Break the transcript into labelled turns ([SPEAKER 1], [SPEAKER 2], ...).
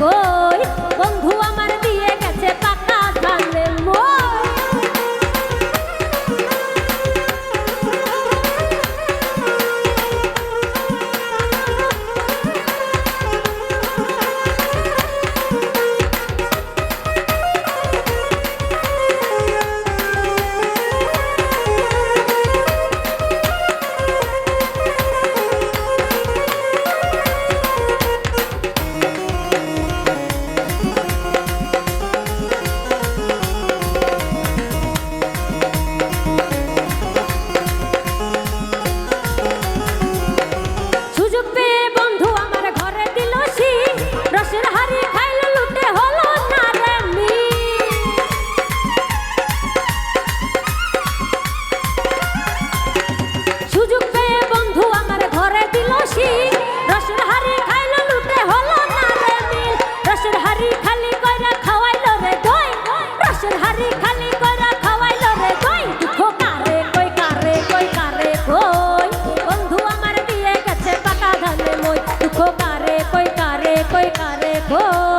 [SPEAKER 1] কই গ্যাসের হাড়ি খালি করা খাওয়াইল রে কই? দুঃখ কারে কই কারে কই কারে কই? বন্ধু, আমার দিয়ে গেছে পাকা ধানে মই। দুঃখ কারে কই কারে কই কারে কই?